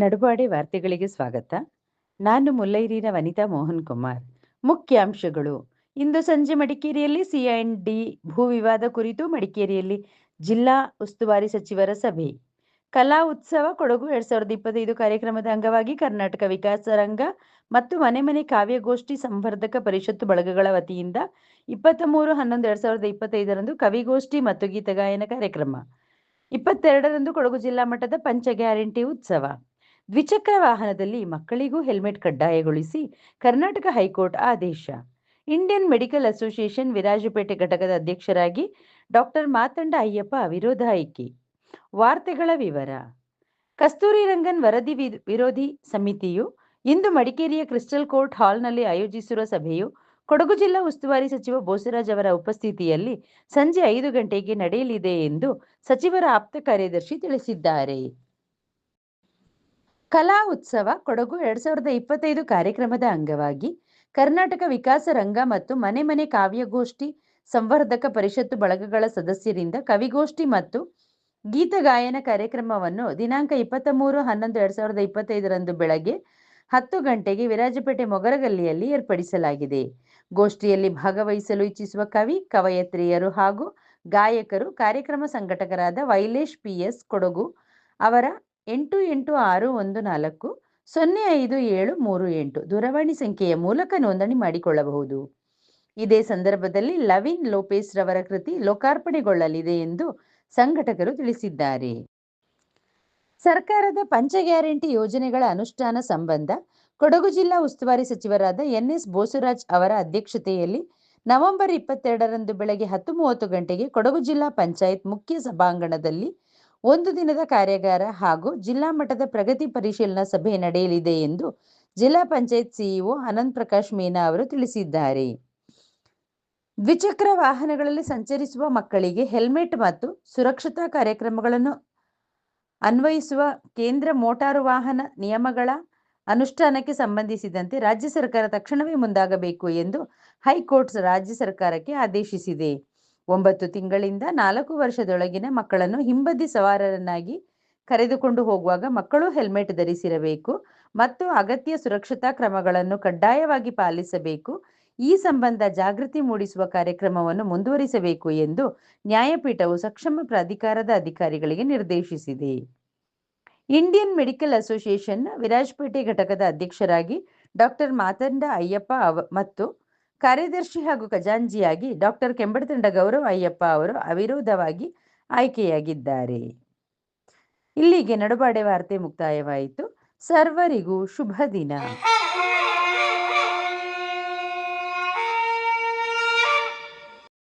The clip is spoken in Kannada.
ನಡುಬಾಡೆ ವಾರ್ತೆಗಳಿಗೆ ಸ್ವಾಗತ. ನಾನು ಮುಲ್ಲೈರಿನ ವನಿತಾ ಮೋಹನ್ ಕುಮಾರ್ ಮುಖ್ಯಾಂಶಗಳು. ಇಂದು ಸಂಜೆ ಮಡಿಕೇರಿಯಲ್ಲಿ ಸಿಐಡಿ ಭೂ ವಿವಾದ ಕುರಿತು ಮಡಿಕೇರಿಯಲ್ಲಿ ಜಿಲ್ಲಾ ಉಸ್ತುವಾರಿ ಸಚಿವರ ಸಭೆ. ಕಲಾ ಉತ್ಸವ ಕೊಡಗು ಎರಡ್ ಸಾವಿರದ ಇಪ್ಪತ್ತೈದು ಕಾರ್ಯಕ್ರಮದ ಅಂಗವಾಗಿ ಕರ್ನಾಟಕ ವಿಕಾಸ ರಂಗ ಮತ್ತು ಮನೆ ಮನೆ ಕಾವ್ಯಗೋಷ್ಠಿ ಸಂವರ್ಧಕ ಪರಿಷತ್ತು ಬಳಗಗಳ ವತಿಯಿಂದ ಇಪ್ಪತ್ತ ಮೂರು ಹನ್ನೊಂದು, ಎರಡ್ ಸಾವಿರದ ಇಪ್ಪತ್ತೈದರಂದು ಕವಿಗೋಷ್ಠಿ ಮತ್ತು ಗೀತಗಾಯನ ಕಾರ್ಯಕ್ರಮ. ಇಪ್ಪತ್ತೆರಡರಂದು ಕೊಡಗು ಜಿಲ್ಲಾ ಮಟ್ಟದ ಪಂಚ ಗ್ಯಾರಂಟಿ ಉತ್ಸವ. ದ್ವಿಚಕ್ರ ವಾಹನದಲ್ಲಿ ಮಕ್ಕಳಿಗೂ ಹೆಲ್ಮೆಟ್ ಕಡ್ಡಾಯಗೊಳಿಸಿ ಕರ್ನಾಟಕ ಹೈಕೋರ್ಟ್ ಆದೇಶ. ಇಂಡಿಯನ್ ಮೆಡಿಕಲ್ ಅಸೋಸಿಯೇಷನ್ ವಿರಾಜಪೇಟೆ ಘಟಕದ ಅಧ್ಯಕ್ಷರಾಗಿ ಡಾಕ್ಟರ್ ಮಾತಂಡ ಅಯ್ಯಪ್ಪ ವಿರೋಧ ಆಯ್ಕೆ. ವಾರ್ತೆಗಳ ವಿವರ. ಕಸ್ತೂರಿ ರಂಗನ್ ವರದಿ ವಿರೋಧಿ ಸಮಿತಿಯು ಇಂದು ಮಡಿಕೇರಿಯ ಕ್ರಿಸ್ಟಲ್ ಕೋರ್ಟ್ ಹಾಲ್ನಲ್ಲಿ ಆಯೋಜಿಸಿರುವ ಸಭೆಯು ಕೊಡಗು ಜಿಲ್ಲಾ ಉಸ್ತುವಾರಿ ಸಚಿವ ಬೋಸರಾಜ್ ಅವರ ಉಪಸ್ಥಿತಿಯಲ್ಲಿ ಸಂಜೆ ಐದು ಗಂಟೆಗೆ ನಡೆಯಲಿದೆ ಎಂದು ಸಚಿವರ ಆಪ್ತ ಕಾರ್ಯದರ್ಶಿ ತಿಳಿಸಿದ್ದಾರೆ. ಕಲಾ ಉತ್ಸವ ಕೊಡಗು ಎರಡ್ ಸಾವಿರದ ಇಪ್ಪತ್ತೈದು ಕಾರ್ಯಕ್ರಮದ ಅಂಗವಾಗಿ ಕರ್ನಾಟಕ ವಿಕಾಸ ರಂಗ ಮತ್ತು ಮನೆ ಮನೆ ಕಾವ್ಯಗೋಷ್ಠಿ ಸಂವರ್ಧಕ ಪರಿಷತ್ತು ಬಳಗಗಳ ಸದಸ್ಯರಿಂದ ಕವಿಗೋಷ್ಠಿ ಮತ್ತು ಗೀತ ಗಾಯನ ಕಾರ್ಯಕ್ರಮವನ್ನು ದಿನಾಂಕ ಇಪ್ಪತ್ತ ಮೂರು ಹನ್ನೊಂದು ಎರಡ್ ಸಾವಿರದ ಇಪ್ಪತ್ತೈದರಂದು ಬೆಳಗ್ಗೆ ಹತ್ತು ಗಂಟೆಗೆ ವಿರಾಜಪೇಟೆ ಮೊಗರಗಲ್ಲಿಯಲ್ಲಿ ಏರ್ಪಡಿಸಲಾಗಿದೆ. ಗೋಷ್ಠಿಯಲ್ಲಿ ಭಾಗವಹಿಸಲು ಇಚ್ಛಿಸುವ ಕವಿ, ಕವಯತ್ರಿಯರು ಹಾಗೂ ಗಾಯಕರು ಕಾರ್ಯಕ್ರಮ ಸಂಘಟಕರಾದ ವೈಲೇಶ್ ಪಿಎಸ್ ಕೊಡಗು ಅವರ ಎಂಟು ಎಂಟು ಆರು ಒಂದು ನಾಲ್ಕು, ಸೊನ್ನೆ ಐದು ಏಳು ಮೂರು ಎಂಟು, ದೂರವಾಣಿ ಸಂಖ್ಯೆಯ ಮೂಲಕ ನೋಂದಣಿ ಮಾಡಿಕೊಳ್ಳಬಹುದು. ಇದೇ ಸಂದರ್ಭದಲ್ಲಿ ಲವಿನ್ ಲೋಪೇಸ್ ರವರ ಕೃತಿ ಲೋಕಾರ್ಪಣೆಗೊಳ್ಳಲಿದೆ ಎಂದು ಸಂಘಟಕರು ತಿಳಿಸಿದ್ದಾರೆ. ಸರ್ಕಾರದ ಪಂಚ ಗ್ಯಾರಂಟಿ ಯೋಜನೆಗಳ ಅನುಷ್ಠಾನ ಸಂಬಂಧ ಕೊಡಗು ಜಿಲ್ಲಾ ಉಸ್ತುವಾರಿ ಸಚಿವರಾದ ಎನ್ ಎಸ್ ಬೋಸರಾಜ್ ಅವರ ಅಧ್ಯಕ್ಷತೆಯಲ್ಲಿ ನವೆಂಬರ್ ಇಪ್ಪತ್ತೆರಡರಂದು ಬೆಳಗ್ಗೆ ಹತ್ತು ಮೂವತ್ತು ಗಂಟೆಗೆ ಕೊಡಗು ಜಿಲ್ಲಾ ಪಂಚಾಯತ್ ಮುಖ್ಯ ಸಭಾಂಗಣದಲ್ಲಿ ಒಂದು ದಿನದ ಕಾರ್ಯಾಗಾರ ಹಾಗೂ ಜಿಲ್ಲಾ ಮಟ್ಟದ ಪ್ರಗತಿ ಪರಿಶೀಲನಾ ಸಭೆ ನಡೆಯಲಿದೆ ಎಂದು ಜಿಲ್ಲಾ ಪಂಚಾಯತ್ ಸಿಇಒ ಅನಂತ್ ಪ್ರಕಾಶ್ ಮೀನಾ ಅವರು ತಿಳಿಸಿದ್ದಾರೆ. ದ್ವಿಚಕ್ರ ವಾಹನಗಳಲ್ಲಿ ಸಂಚರಿಸುವ ಮಕ್ಕಳಿಗೆ ಹೆಲ್ಮೆಟ್ ಮತ್ತು ಸುರಕ್ಷತಾ ಕಾರ್ಯಕ್ರಮಗಳನ್ನು ಅನ್ವಯಿಸುವ ಕೇಂದ್ರ ಮೋಟಾರು ವಾಹನ ನಿಯಮಗಳ ಅನುಷ್ಠಾನಕ್ಕೆ ಸಂಬಂಧಿಸಿದಂತೆ ರಾಜ್ಯ ಸರ್ಕಾರ ತಕ್ಷಣವೇ ಮುಂದಾಗಬೇಕು ಎಂದು ಹೈಕೋರ್ಟ್ ರಾಜ್ಯ ಸರ್ಕಾರಕ್ಕೆ ಆದೇಶಿಸಿದೆ. ಒಂಬತ್ತು ತಿಂಗಳಿಂದ ನಾಲ್ಕು ವರ್ಷದೊಳಗಿನ ಮಕ್ಕಳನ್ನು ಹಿಂಬದಿ ಸವಾರರನ್ನಾಗಿ ಕರೆದುಕೊಂಡು ಹೋಗುವಾಗ ಮಕ್ಕಳು ಹೆಲ್ಮೆಟ್ ಧರಿಸಿರಬೇಕು ಮತ್ತು ಅಗತ್ಯ ಸುರಕ್ಷತಾ ಕ್ರಮಗಳನ್ನು ಕಡ್ಡಾಯವಾಗಿ ಪಾಲಿಸಬೇಕು. ಈ ಸಂಬಂಧ ಜಾಗೃತಿ ಮೂಡಿಸುವ ಕಾರ್ಯಕ್ರಮವನ್ನು ಮುಂದುವರಿಸಬೇಕು ಎಂದು ನ್ಯಾಯಪೀಠವು ಸಕ್ಷಮ ಪ್ರಾಧಿಕಾರದ ಅಧಿಕಾರಿಗಳಿಗೆ ನಿರ್ದೇಶಿಸಿದೆ. ಇಂಡಿಯನ್ ಮೆಡಿಕಲ್ ಅಸೋಸಿಯೇಷನ್ ವಿರಾಜಪೇಟೆ ಘಟಕದ ಅಧ್ಯಕ್ಷರಾಗಿ ಡಾಕ್ಟರ್ ಮಾತಂಡ ಅಯ್ಯಪ್ಪ ಅವ ಮತ್ತು ಕಾರ್ಯದರ್ಶಿ ಹಾಗೂ ಖಜಾಂಜಿಯಾಗಿ ಡಾಕ್ಟರ್ ಕೆಂಬಡತಂಡ ಗೌರವ ಅಯ್ಯಪ್ಪ ಅವರು ಅವಿರೋಧವಾಗಿ ಆಯ್ಕೆಯಾಗಿದ್ದಾರೆ. ಇಲ್ಲಿಗೆ ನಡುಬಾಡೆ ವಾರ್ತೆ ಮುಕ್ತಾಯವಾಯಿತು. ಸರ್ವರಿಗೂ ಶುಭ ದಿನ.